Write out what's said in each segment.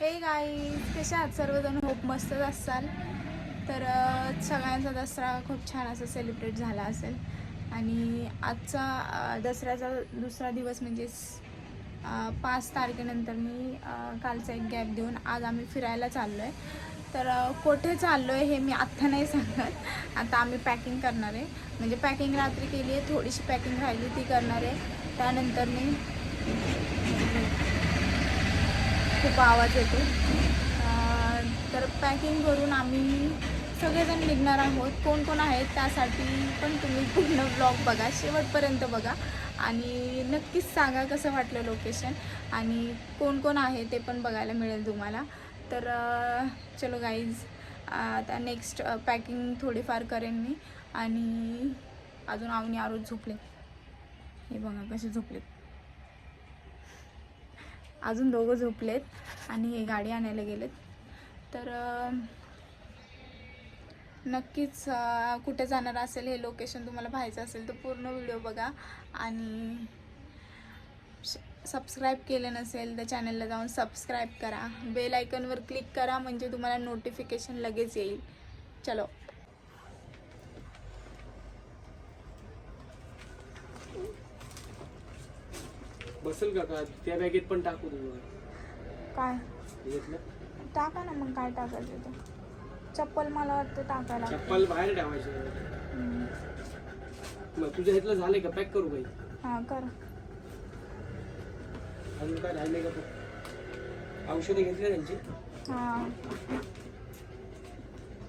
हे गाई कशा आहात? सर्वजण होप मस्तच असाल. तर सगळ्यांचा दसरा खूप छान असं सेलिब्रेट झाला असेल. आणि आजचा दसऱ्याचा दुसरा दिवस म्हणजेच पाच तारखेनंतर मी कालचा एक गॅप देऊन आज आम्ही फिरायला चाललो आहे तर कुठे चाललो आहे हे मी आत्ता नाही सांगत. आता आम्ही पॅकिंग करणार आहे. म्हणजे पॅकिंग रात्री केली आहे थोडीशी पॅकिंग राहिली ती करणार आहे. त्यानंतर मी खूप आवाज येतो. तर पॅकिंग करून आम्ही सगळेजण निघणार आहोत. कोण कोण आहेत त्यासाठी पण तुम्ही पूर्ण ब्लॉग बघा. शेवटपर्यंत बघा. आणि नक्कीच सांगा कसं वाटलं लोकेशन आणि कोण कोण आहे ते पण बघायला मिळेल तुम्हाला. तर चलो गाईज आता नेक्स्ट पॅकिंग थोडीफार करेन मी. आणि अजून आवनी आरोज झोपले. हे बघा कसे झोपलेत. अजून दोघं झोपलेत आणि हे गाडी आणायला गेलेत. तर नक्कीच कुठे जाणार असेल हे लोकेशन तुम्हाला पाहायचं असेल तर पूर्ण व्हिडिओ बघा. आणि सबस्क्राईब केलं नसेल तर चॅनलला जाऊन सबस्क्राईब करा. बेल आयकनवर क्लिक करा म्हणजे तुम्हाला नोटिफिकेशन लगेच येईल. चलो. बसेल का का? त्या बॅगेत पण टाकू तुम्ही काय? घेतलं टाका ना मग काय टाकायचं ते. चप्पल मला वाटतं टाकायला चप्पल बाहेर ठेवायची. हम्म. मग तुझ्या इथलं झालंय का? पॅक करू काही हां कर. अजून काय राहिले का तू? औषधे घेतली त्यांची? हां.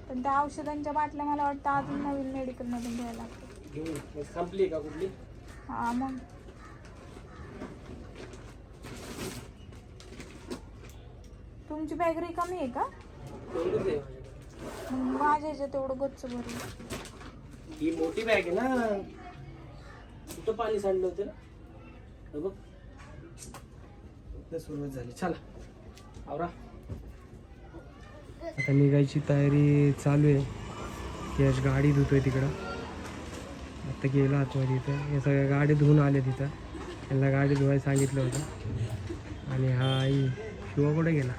पण त्या औषधांच्या बाटल्या मला वाटतं अजून नवीन मेडिकलमधून घ्यायला लागतात. घेऊन ये. मग संपली का कुठली? हां मग. तुमची बॅग रिकामी आहे का. मग माझ्या ह्याच्यात तेवढं गच्च भरलं ही मोठी बॅग आहे ना. कुठं पाणी सांडलं होतं ना? हे बघ. आता सुरुवात झाली. चला. आवरा. आता निघायची तयारी चालू आहे. यश गाडी धुतोय तिकडं. आता गेला आतमध्ये इथं. हे सगळ्या गाडी धुवून आले तिथं. यांना गाडी धुवायला सांगितलं होतं. आणि हा आई शिवा कुठे गेला?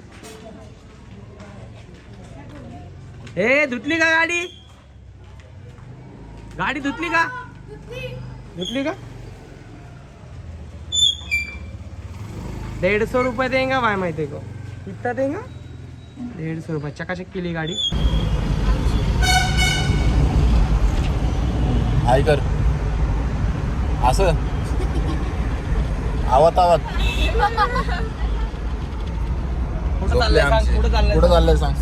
ए धुतली का गाडी? गाडी धुतली का? धुतली का? डेढ़ सौ रुपये देंगे भाई मैं देखो कितना देंगे डेढ़ सौ रुपये. चकाचक केली गाडी. हाय कर. असं? आवत आवत. कुठं चाललंय सांग कुठं चाललंय कुठं चाललंय सांग?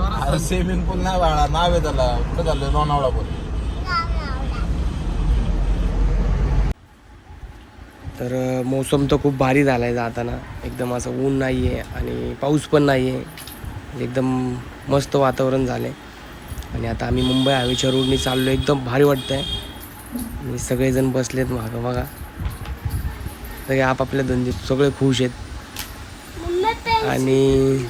अरे स्विमिंग पूल नाही बाळा नाव आहे त्याला. कुठं चाललंय? लोणावळा पूल तर मोसम तर खूप भारी झाला आहे जाताना. एकदम असं ऊन नाही आहे आणि पाऊस पण नाही आहे एकदम मस्त वातावरण झालं आहे आणि आता आम्ही मुंबई हवेच्या रोडनी चाललो एकदम भारी वाटतं आहे आणि सगळेजण बसलेत मागं बघा. सगळे आपापल्या धंदे सगळे खुश आहेत. आणि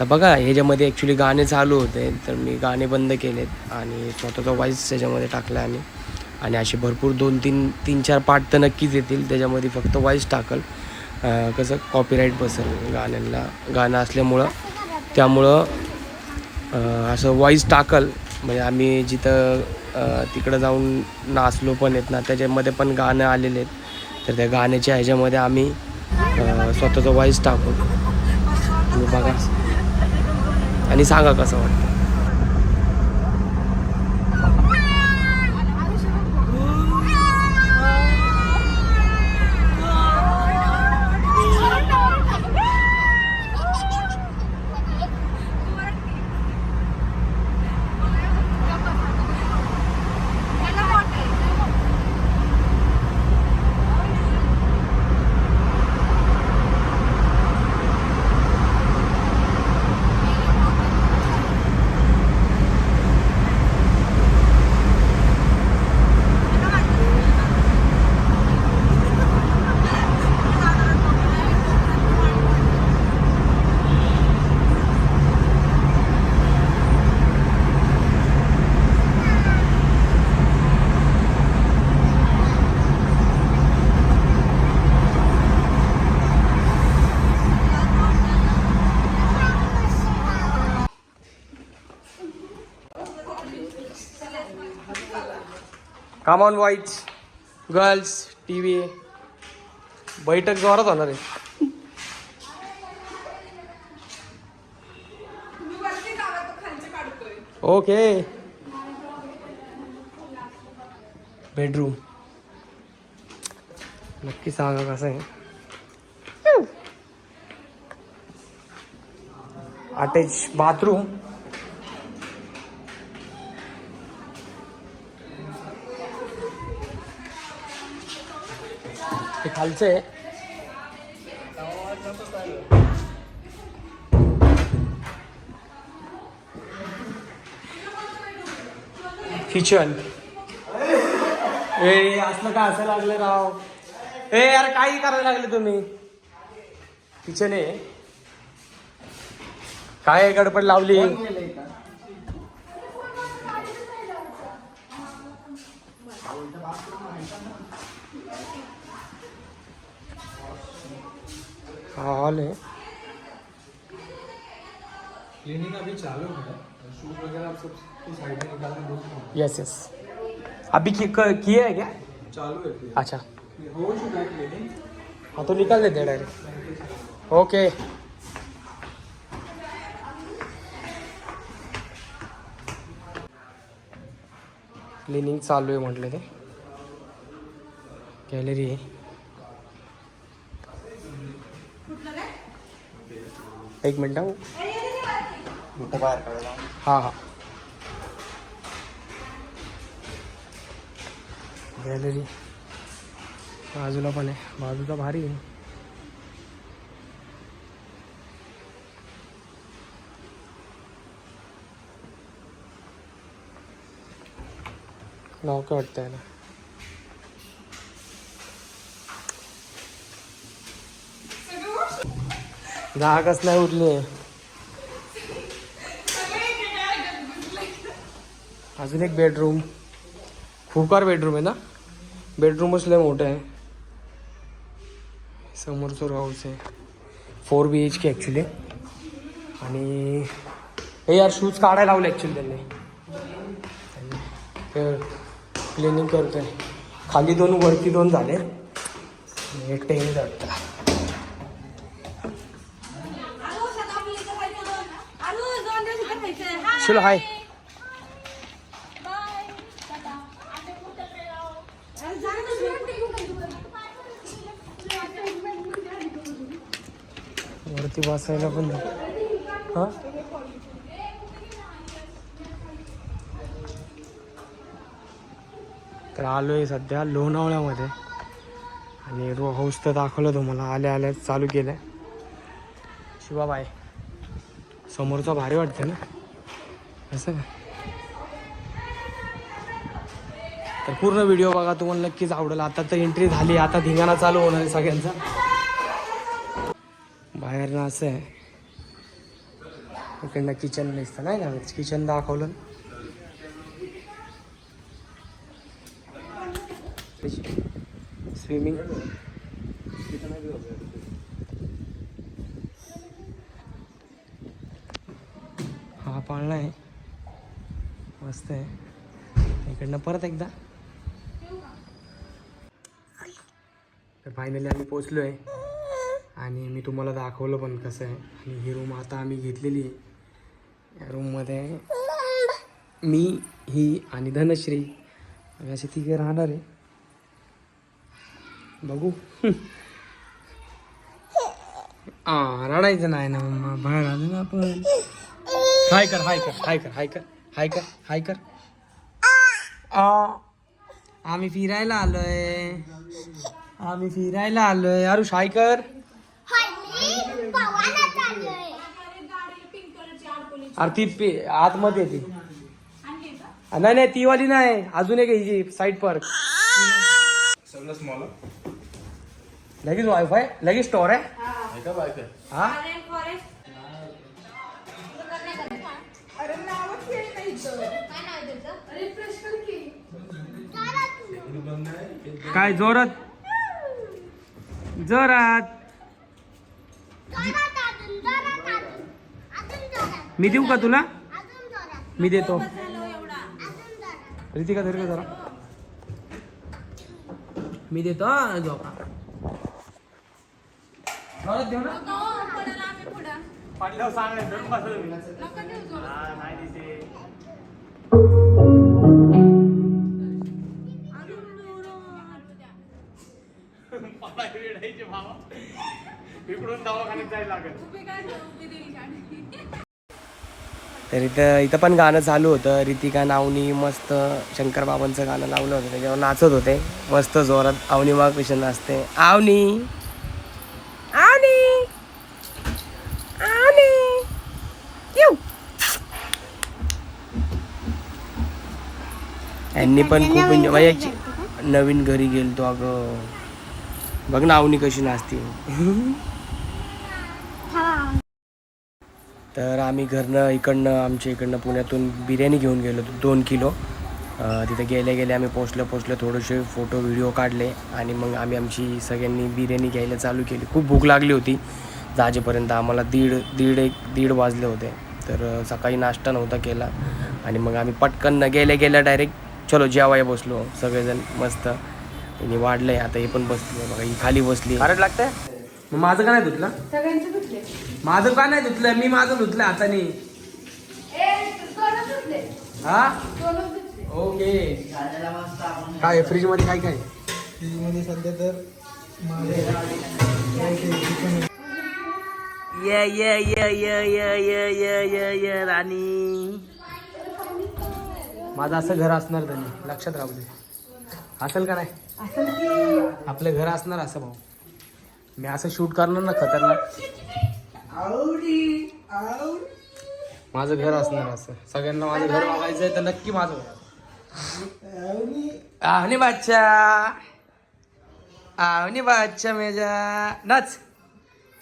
तर बघा ह्याच्यामध्ये ॲक्च्युली गाणे चालू होते तर मी गाणे बंद केलेत आणि स्वतःचा वॉईस त्याच्यामध्ये टाकला आणि आणि असे भरपूर दोन तीन तीन चार पार्ट तर नक्कीच येतील त्याच्यामध्ये फक्त वॉईस टाकल. कसं कॉपीराईट बसेल गाण्यांना गाणं असल्यामुळं. त्यामुळं असं वॉईस टाकल. म्हणजे आम्ही जिथं तिकडं जाऊन नाचलो पण आहेत ना त्याच्यामध्ये पण गाणं आलेले आहेत. तर त्या गाण्याच्या ह्याच्यामध्ये आम्ही स्वतःचा वॉईस टाकू. तुम्ही बघा. आणि सांगा कसं वाटतं? Come on boys girls T V बैठक जोरात होणार आहे. ओके बेडरूम नक्की सांगा कसं आहे. अटॅच बाथरूम खालचं आहे किचन. ए असलं का असं लागलं राव? ए यार काही करायला लागले तुम्ही? किचन आहे. काय गडबड लावली? हॉल है। क्लीनिंग अभी चालू है शूट वगैरह आप सब साइड में निकाल दो यस यस अभी की, क- किया है क्या? चालू है. अच्छा। हो चुका है क्लीनिंग। हाँ तो निकाल देते डायरेक्ट ओके क्लिनिंग चालू आहे म्हटलं ते. गॅलरी आहे. एक मिनटं हो. बाहेर हाँ। हाँ गॅलरी। बाजूला पण आहे बाजूचा भारी आहे नाव काय वाटतं याला जागाच नाही उरली. अजून एक बेडरूम खूपार बेडरूम आहे ना? बेडरूमच लय मोठं आहे. समोरचं हाऊस आहे. Four B H K actually आणि हे यार शूज काढायला लावले ॲक्च्युली त्यांनी. क्लिनिंग करतोय. खाली दोन वरती दोन झाले. एक टेन वाटतं चलो हाय वरती बसायला पण हां? तर आलो आहे सध्या लोणावळ्यामध्ये. आणि रो हाऊस तर दाखवलं तुम्हाला. आल्या आल्या चालू केलं आहे शिवाबाई समोरचा भारी वाटतं ना? असं का? तर पूर्ण व्हिडिओ बघा तुम्हाला नक्कीच आवडेल. आता तर एंट्री झाली आता धिंगाणा चालू होणार आहे सगळ्यांचा. बाहेर ना असं आहे. इकडनं किचन दिसतं नाही ना किचन दाखवलं. स्विमिंग हा पाळणा आहे मस्त आहे परत एकदा. तर फायनली आम्ही पोचलो आहे आणि मी तुम्हाला दाखवलं पण कसं आहे. आणि ही रूम आता आम्ही घेतलेली आहे. या रूममध्ये मी ही आणि धनश्री. अशी असे तिघे राहणार आहे. बघू. हां रडायचं नाही ना मम्मा. बाहेर आलं ना आपण. हाय कर हाय कर हाय कर हाय कर हाय कर हाय कर. आम्ही फिरायला आलोय. आम्ही फिरायला आलोय. आरुष हाय कर. अरे ती पे- आतमध्ये आहे ती. नाही नाही ती वाली नाही. अजून एक हिची साईड पार्क स्मॉल लगेच वायफाय लगेच स्टोर आहे? हा? काय जोरात? जोरात. मी देऊ का तुला? मी देतो. रितिका धर का जरा. मी देतो झोका जोरात देऊ ना. पडल्यावर सांगायचं भावा. इकडून दवाखान्यात जायला लागेल. तर इथं इथं पण गाणं चालू होतं. रितिका नावनी मस्त शंकर बाबांचं गाणं लावलं होतं. त्याच्यावर नाचत होते. मस्त जोरात आवनी मा कशी नाचते. आवनी आवनी आवनी येऊ. यांनी पण खूप म्हणजे नवीन घरी गेलतो अगं. बघ ना आवनी कशी नाचते. तर आम्ही घरनं इकडनं आमच्या इकडनं पुण्यातून बिर्याणी घेऊन गेलो होतो दोन किलो. तिथे गेले गेले आम्ही पोचलं पोचलं थोडेसे फोटो व्हिडिओ काढले आणि मग आम्ही आमची सगळ्यांनी बिर्याणी घ्यायला चालू केली. खूप भूक लागली होती जाजेपर्यंत. आम्हाला दीड दीड एक दीड वाजले होते. तर सकाळी नाश्ता नव्हता केला आणि मग आम्ही पटकन गेल्या गेल्या डायरेक्ट चलो जेवाय बसलो सगळेजण मस्त. आणि वाढलंय आता हे पण बसले बघा ही खाली बसली अरे लागतंय? मग माझं का नाही धुतलं? सगळ्यांचे धुतले माझं का नाही धुतलं? मी माझं धुतलं हाताने हा? ओके. काय फ्रीजमध्ये काय काय? मध्ये सध्या तर ये ये ये ये ये ये ये ये ये राणी. माझं असं घर असणार त्यांनी लक्षात राहू दे. असेल का नाही? आपलं घर असणार असं भाऊ मी असं शूट करणार ना खतरनाक माझं घर असणार असं सगळ्यांना माझं घर बघायचं आहे तर नक्की माझं घर आवनी बादशा आवनी बादशा मेजा नाच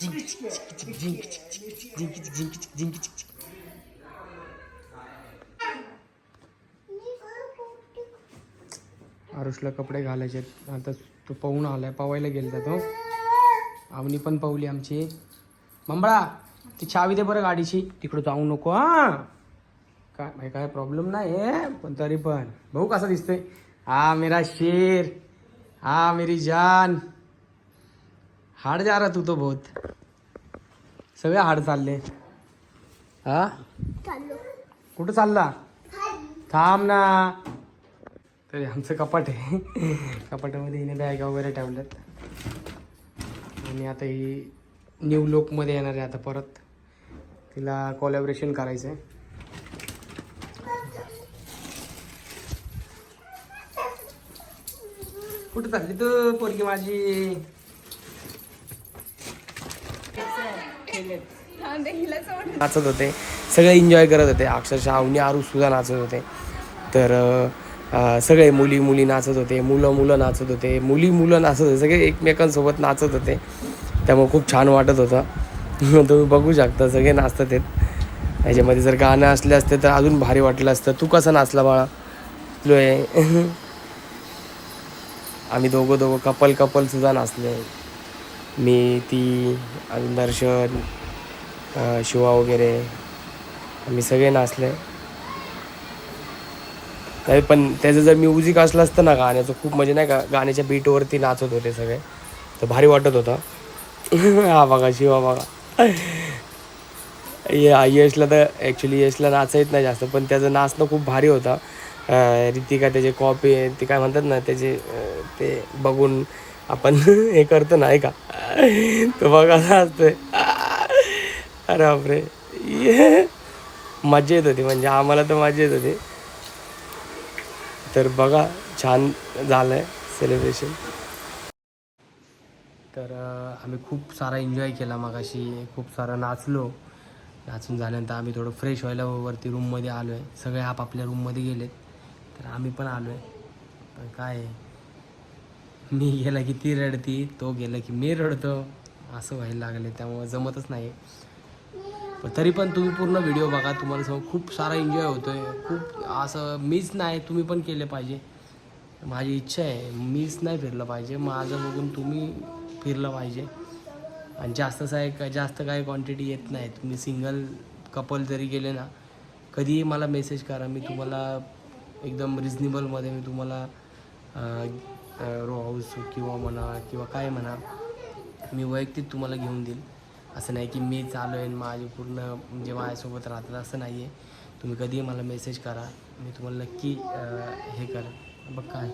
जिंक जिंक जिंक चिक जिंक चिक जिंक आरुषला कपडे घालायचे. आता तो पाहून आलाय पवायला गेलता तो. आवनी पण पावली आमची. मंबळा ती चावी दे बरं गाडीची. तिकडं जाऊ नको हा. काय काय प्रॉब्लेम नाही आहे पण तरी पण. भाऊ कसा दिसतोय. हा मेरा शेर. हा मेरी जान. हाड जा रहा तू तो बहुत. सगळे हाड चालले. हा? कुठं चालला? थांब ना. तरी आमचं कपाट आहे. कपाटामध्ये हिने बॅगा वगैरे ठेवल्यात. आणि आता ही न्यू लुकमध्ये येणार आहे आता परत. तिला कॉलॅबरेशन करायचं आहे कुठं चालली तू पोरगी माझी? नाचत होते. सगळे एन्जॉय करत होते. अक्षरशः अवनी आरू सुद्धा नाचत होते. तर सगळे मुली मुली नाचत होते मुलं मुलं नाचत होते मुली मुलं नाचत होते सगळे एकमेकांसोबत नाचत होते. त्यामुळे खूप छान वाटत होतं. तुम्ही बघू शकता सगळे नाचतात आहेत. याच्यामध्ये जर गाणं असले असते तर अजून भारी वाटलं असतं. तू कसं नाचला बाळा? लोय आम्ही दोघं दोघं कपल कपलसुद्धा नाचले. मी ती अजून दर्शन शिवा वगैरे. आम्ही सगळे नाचले. तरी पण त्याचं जर म्युझिक असलं असतं ना गाण्याचं खूप म्हणजे नाही का गाण्याच्या बीटवरती नाचत होते सगळे. तर भारी वाटत होतं. हा बघा शिवा बघा. ये यशला तर ॲक्च्युली यशला नाचा येत नाही जास्त पण त्याचं नाचणं खूप भारी होतं. रितिका त्याचे कॉपी ते काय म्हणतात ना त्याचे ते बघून आपण हे करतो ना का तो बघा असतोय अरे बापरे. मजा येत होती म्हणजे आम्हाला तर मजा येत होती. तर बघा छान झालं आहे सेलिब्रेशन तर आम्ही खूप सारा एन्जॉय केला मगाशी खूप सारा नाचलो. नाचून झाल्यानंतर आम्ही थोडं फ्रेश व्हायला वरती रूममध्ये आलो आहे सगळे आपापल्या रूममध्ये गेलेत. तर आम्ही पण आलो आहे पण काय आहे, मी गेला की ती रडती तो गेला की मी रडतो. असं व्हायला लागले त्यामुळं जमतच नाही तरी पण तुम्ही पूर्ण व्हिडिओ बघा तुम्हाला सगळं खूप सारा एन्जॉय होतो आहे खूप असं मीच नाही तुम्ही पण केले पाहिजे. माझी इच्छा आहे मीच नाही फिरलं पाहिजे. माझं बघून तुम्ही फिरलं पाहिजे. आणि जास्त साय जास्त काय क्वांटिटी येत नाही. तुम्ही सिंगल कपल जरी गेले ना कधीही मला मेसेज करा. मी तुम्हाला एकदम रिजनेबलमध्ये मी तुम्हाला रो हाऊस किंवा म्हणा किंवा काय म्हणा मी वैयक्तिक तुम्हाला घेऊन देईल. असं नाही की मी चालू आहे माझे पूर्ण म्हणजे माझ्यासोबत राहतात असं नाही आहे तुम्ही कधीही मला मेसेज करा. मी तुम्हाला नक्की हे कर बघ काय.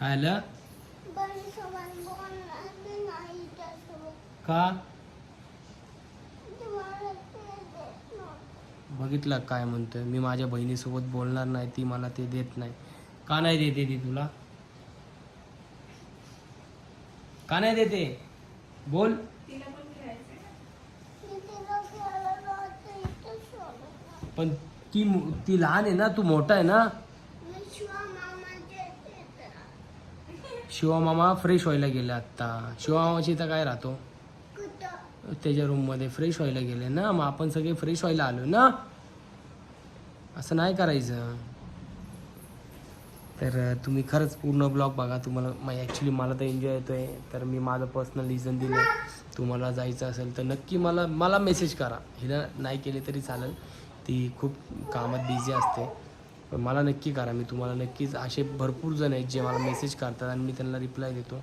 काय आलं? का? बघितलं काय म्हणतोय. मी माझ्या बहिणीसोबत बोलणार नाही ती मला ते देत नाही. का नाही देते ती तुला? का नाही देते? बोल. पण ती ती लहान आहे ना तू मोठा आहे ना? शिवा मामा फ्रेश व्हायला गेले आत्ता. शिवा मामाची इथं काय राहतो? त्याच्या रूममध्ये फ्रेश व्हायला गेले ना. मग आपण सगळे फ्रेश व्हायला आलो ना? असं नाही करायचं. तर तुम्ही खरंच पूर्ण ब्लॉग बघा. तुम्हाला मग ॲक्च्युली मला तर एन्जॉय येतो आहे तर मी माझं पर्सनल रिझन दिलं. तुम्हाला जायचं असेल तर नक्की मला मला मेसेज करा. हिला नाही केले तरी चालेल. ती खूप कामात बिझी असते. पण मला नक्की करा मी तुम्हाला नक्कीच असे भरपूर जण आहेत जे मला मेसेज करतात आणि मी त्यांना रिप्लाय देतो.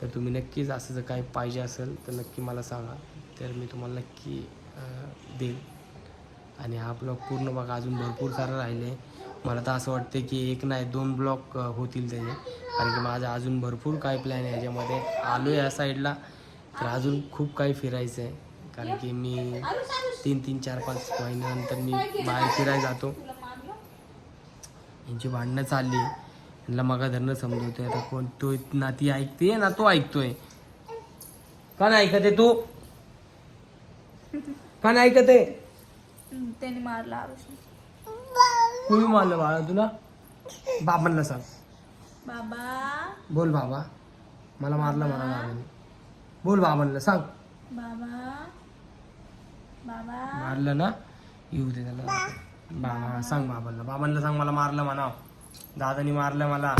तर तुम्ही नक्कीच असं जर काही पाहिजे असेल तर नक्की मला सांगा. तर मी तुम्हाला नक्की देईल. देईन आणि हा ब्लॉग पूर्ण बघा अजून भरपूर सारं राहिले. मला तर असं वाटतं की एक नाही दोन ब्लॉक होतील त्याचे कारण की माझा अजून भरपूर काही प्लॅन आहे. याच्यामध्ये आलो या साईडला तर अजून खूप काही फिरायचं आहे कारण की मी तीन तीन चार पाच महिन्यानंतर मी बाहेर फिरायला जातो. यांची भांडणं चालली. यांना मगा धरणं समजवतोय. आता कोण तो ना ती ऐकते ना तो ऐकतोय. का नाही ऐकत आहे तू? का नाही ऐकत त्याने मारला कुणी मारलं बाळा तुला? बाबांना सांग. बाबा. बोल बाबा. मला मारलं म्हणा बाबांनी बोल बाबांना सांग. बाबा. मारलं ना? येऊ दे त्याला. बाबा सांग बाबांना बाबांना सांग मला मारलं म्हणा दादानी मारलं मला.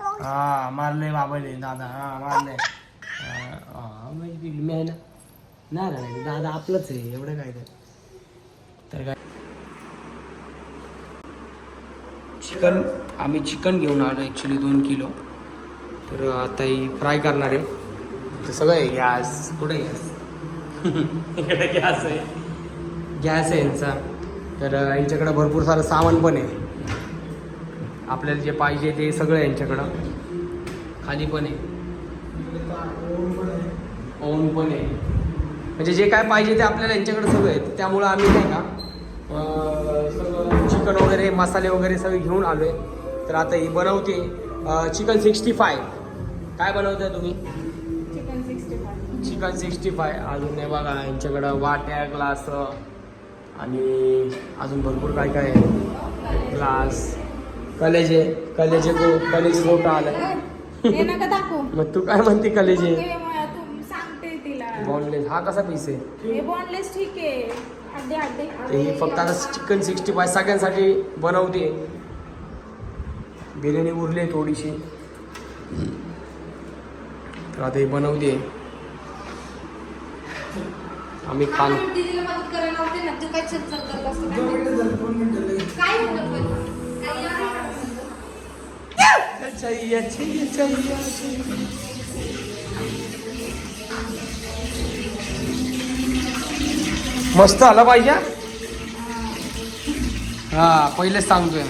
हा. मारलंय बाबाने दादा हा मारलंय. हा, हा, मी आहे ना? नाही दादा आपलंच आहे. एवढं काय तर काय? चिकन आम्ही चिकन घेऊन आलो ॲक्च्युली दोन किलो. तर आता ही फ्राय करणार आहे. सगळं आहे गॅस. कुठे गॅस? इकडे गॅस आहे. गॅस आहे यांचा. तर यांच्याकडं भरपूर सारं सामान पण आहे. आपल्याला जे पाहिजे ते सगळं यांच्याकडं. खाली पण आहे. ओव्हन पण आहे. म्हणजे जे काय पाहिजे ते आपल्याला यांच्याकडे सगळं आहे. त्यामुळं आम्ही नाही का सगळं चिकन वगैरे मसाले वगैरे सगळे घेऊन आलो आहे तर आता ही बनवते चिकन सिक्स्टी फाय. काय बनवताय तुम्ही? Chicken sixty five. Chicken sixty five. अजून हे बघा यांच्याकडं वाट्या ग्लास. आणि अजून भरपूर काय काय आहे. ग्लास कलेजे कलेजे गो कलेजे गोटा आलाय. मग तू काय म्हणते कलेजे? बॉनलेस हा कसा पीस आहे? हे बॉन्डलेस ठीक आहे. ही फक्त आता चिकन सिक्स्टी फाय सगळ्यांसाठी बनवते. बिर्याणी उरली थोडीशी. तर आता ही बनवते. आम्ही खान. मस्त आला पाहिजे हा पहिलेच सांगतोय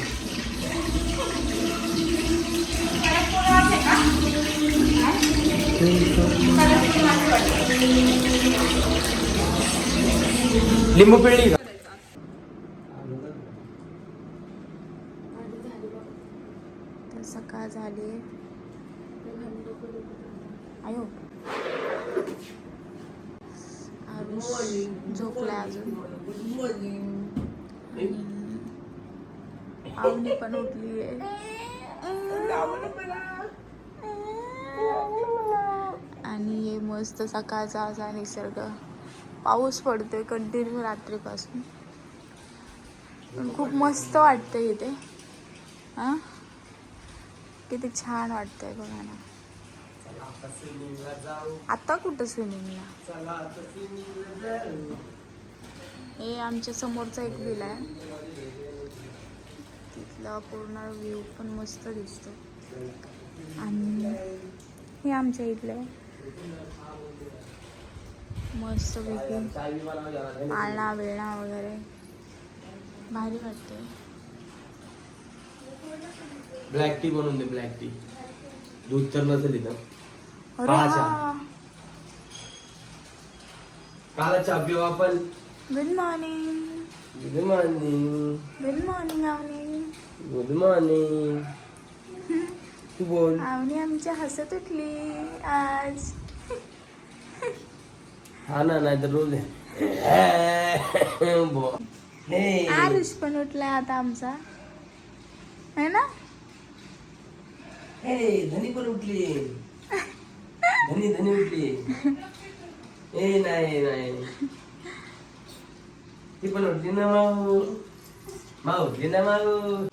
लिंबू पिळली का? तर सकाळ झाली. आयो. आरुष झोपलाय अजून. आवणी पण उठली आहे आणि हे मस्त सकाळचा असा निसर्ग. पाऊस पडतोय कंटिन्यू रात्रीपासून. पण खूप मस्त वाटतंय इथे. हां? किती छान वाटतंय बघा ना. आता कुठं स्विमिंगला हे आमच्या समोरचा एक विल आहे. तिथला पूर्ण व्ह्यू पण मस्त दिसतो आणि हे आमच्या इथले. मस्त पैकी पाळणा वेळा वगैरे. भारी वाटते ब्लॅक टी बनवून दे ब्लॅक टी दूध तर नसेल इथं. हा. काला चहा. पिऊ आपण. Good morning good morning good morning Avani good morning तू बोल. आवनी आमची हसत उठली आज. हा ना नाही तर रोज हे. आरुष पण उठलाय आता आमचा. है ना? हे, धनी पण उठली. धनी धनी उठली. ए नाही नाही. ती पण उठली ना माऊ. माऊ उठली ना माऊ.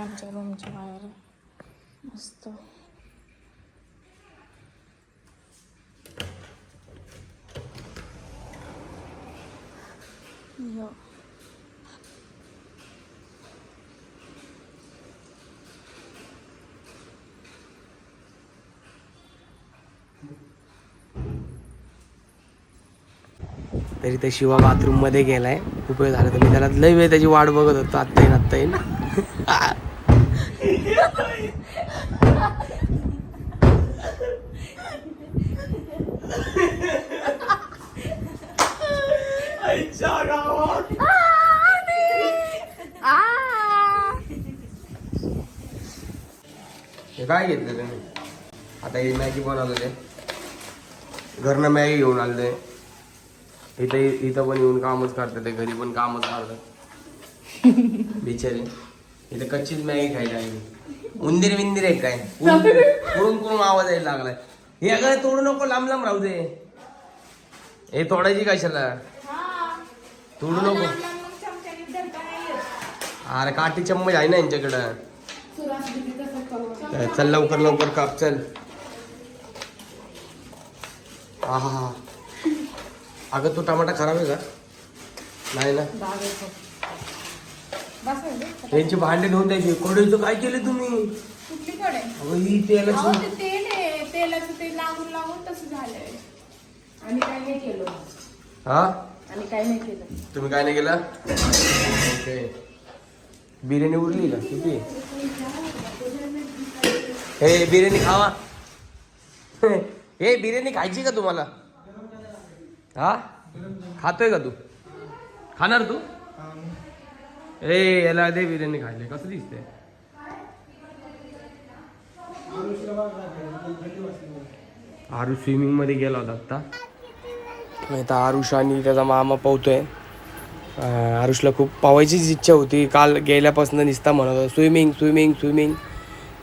आमच्या रूमच्या बाहेर. मस्त तरी तर शिवा बाथरूममध्ये गेलाय. खूप वेळ झाला तर मी त्याला लय वेळ त्याची वाट बघत होतो. आत्ता येईन आत्ता येईन. हे काय घेतलं तुम्ही? आता हे मॅगी बनवलेले घरनं मॅगी घेऊन आले इथं इथं पण येऊन कामच करतात ते घरी पण कामच करतात. बिचारे. इथं कच्चीच मॅगी खायला आहे उंदीर बिंदीर आहे काय? कुरून कुरून आवाज यायला लागलाय. हे अगं तोडू नको लांब लांब राहू दे. हे तोडायची कशाला? तोडू नको. अरे काठी चम्मच आहे ना यांच्याकडं. चल लवकर लवकर काप चल. हा हा हा. अगं तो टमाटा खराब आहे का? नाही ना? यांची भांडे धुवून द्यायची. कोरडीचं काय केलं तुम्ही? कुठली कडे अगं ही तेलाची. अहो, ते तेल आहे. तेलाचं ते लागून लागून तसं झालंय. आणि काय नाही केलं. हा? आणि काय नाही केलं. तुम्ही काय नाही केलं? ओके. बिर्याणी उरली का किती? हे बिर्याणी खावा. हे बिर्याणी खायची का तुम्हाला? हा? खातोय का तू? खाणार तू? ए याला दे बिर्याणी खायला. कसं दिसते आरुष स्विमिंगमध्ये गेला होता आता आता आरुष आणि त्याचा मामा पोहतोय. आरुषला खूप पावायचीच इच्छा होती. काल गेल्यापासून निसता म्हणत होता स्विमिंग स्विमिंग स्विमिंग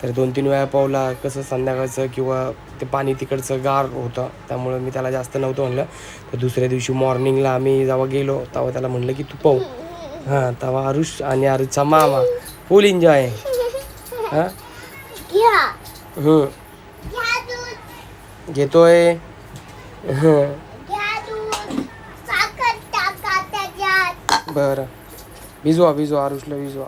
तर दोन तीन वेळा पावला कसं संध्याकाळचं किंवा ते पाणी तिकडचं गार होतं त्यामुळं मी त्याला जास्त नव्हतं म्हणलं. तर दुसऱ्या दिवशी मॉर्निंगला आम्ही जेव्हा गेलो तेव्हा त्याला म्हणलं की तू पाहू. हां तेव्हा आरुष आणि आरुषचा मामा फुल एन्जॉय हां? हं. घेतोय. हं. बरं. भिजवा भिजवा आरुषला भिजवा.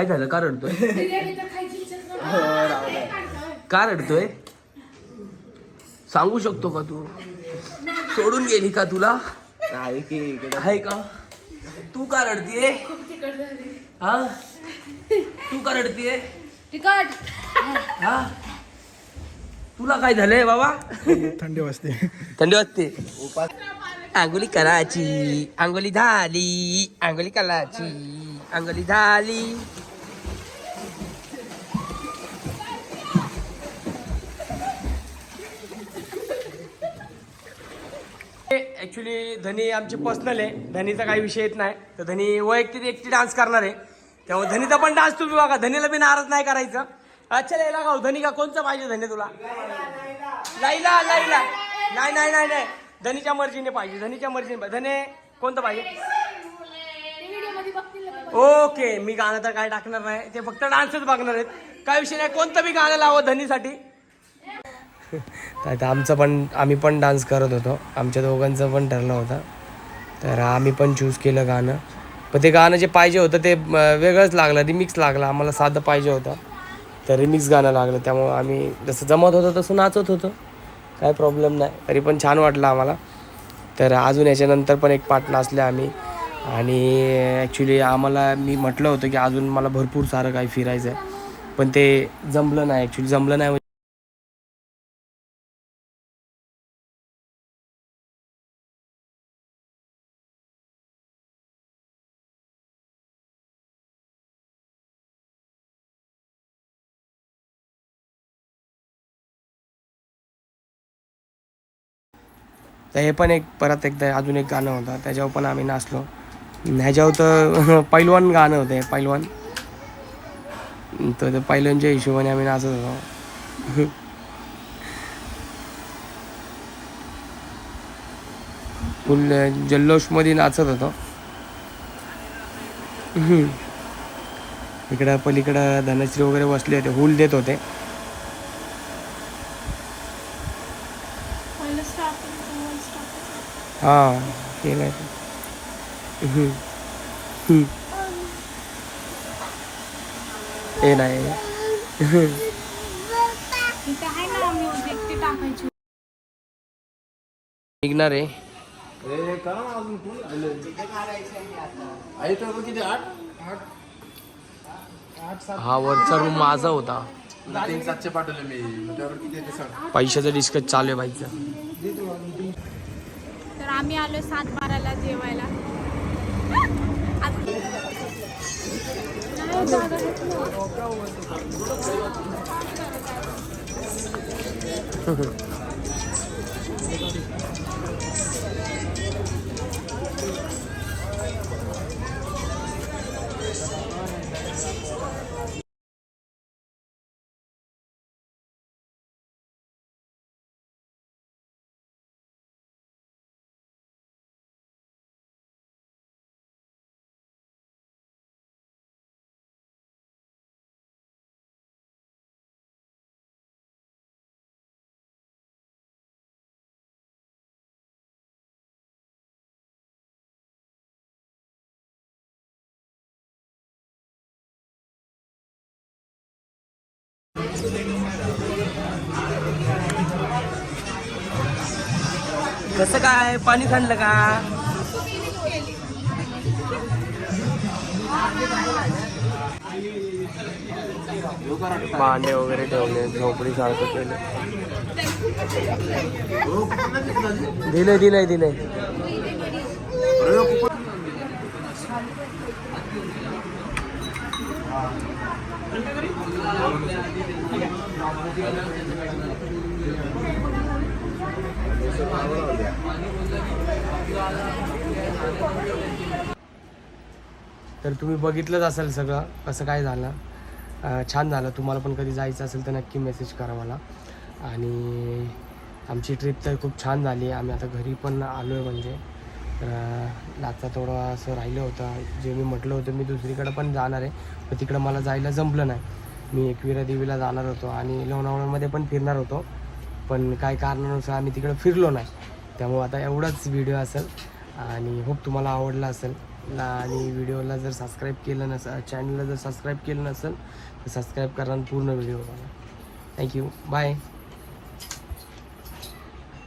काय झालं? का रडतोय? नव्हती. का रडतोय? सांगू शकतो का तू? सोडून गेली का तुला? आहे का? तू का रडतीये? हा? तू का रडतीये? हा? तुला काय झालंय बाबा? थंडी वाजते. थंडी वाजते. आंघोली करायची आंघोली झाली आंघोली करायची आंघोली झाली. ॲक्च्युली धनी आमची पर्सनल आहे. धनीचा काही विषय येत नाही. तर धनी वैयक्तिक एकटी डान्स करणार आहे. त्यामुळे धनीचा पण डान्स तुम्ही बघा. धनीला बी नाराज नाही करायचं. अच्छा याला गाव धनी का? कोणचं पाहिजे धनी तुला? लाईला लाईला नाही नाही नाही नाही. धनीच्या मर्जीने पाहिजे. धनीच्या मर्जीने पाहिजे. धने कोणतं पाहिजे? ओके मी गाणं तर काय टाकणार नाही. ते फक्त डान्सच बघणार आहेत. काय विषय नाही. कोणतं बी गाणं लावं धनीसाठी. तर आमचं पण आम्ही पण डान्स करत होतो. आमच्या दोघांचं पण ठरलं होतं. तर आम्ही पण चूज केलं गाणं. पण ते गाणं जे पाहिजे होतं ते वेगळंच लागलं. रिमिक्स लागलं. आम्हाला साधं पाहिजे होतं. तर रिमिक्स गाणं लागलं. त्यामुळं आम्ही जसं जमत होतं तसं नाचत होतो. काय प्रॉब्लेम नाही. तरी पण छान वाटलं आम्हाला. तर अजून याच्यानंतर पण एक पार्ट नाचले आम्ही. आणि ॲक्च्युली आम्हाला मी म्हटलं होतं की अजून मला भरपूर सारं काही फिरायचं आहे पण ते जमलं नाही. ॲक्च्युली जमलं नाही म्हणजे तर हे पण एक परत एकदा अजून एक गाणं होतं. त्याच्यावर पण आम्ही नाचलो. ह्याच्यावर तर पैलवान गाणं होतं पैलवान. तर ते पैलवानच्या हिशोबाने आम्ही नाचत होतो. फुल जल्लोषमध्ये नाचत होतो. इकडं पलीकडं धनश्री वगैरे बसले होते हुल देत होते. हां केलं आहे. हे नाही. ते टाकायची. निघणार आहे. हा वरचा रूम माझा होता. तीन सातशे पाठवले मी. मग त्यावर किती येते सांग. पैशाचं डिस्कस चालू आहे बाईचं तर आम्ही आलो सात बाराला जेवायला. आता- नाही, जागा आहेत ना. कसं काय? पाणी खाल्लं का? भांडे वगैरे ठेवले झोपडी सारखं केलं. दिलंय दिलंय दिलंय. तर तुम्ही बघितलंच असेल सगळं कसं काय झालं. छान झालं. तुम्हाला पण कधी जायचं असेल तर नक्की मेसेज करा मला. आणि आमची ट्रिप तर खूप छान झाली. आम्ही आता घरी पण आलो आहे म्हणजे. तर थोडं असं राहिलं होतं. जे मी म्हटलं होतं मी दुसरीकडं पण जाणार आहे. पण तिकडं मला जायला जमलं नाही. मी एकविरा देवीला जाणार होतो आणि लोणावळ्यामध्ये पण फिरणार होतो. पण काय कारणानुसार आम्ही तिकडं फिरलो नाही. त्यामुळे आता एवढाच व्हिडिओ असेल. आणि होप तुम्हाला आवडला असेल. ला- आणि व्हिडिओला जर सबस्क्राईब केलं नसेल चॅनलला जर सबस्क्राईब केलं नसेल तर सबस्क्राईब करा पूर्ण व्हिडिओ बघा. Thank you bye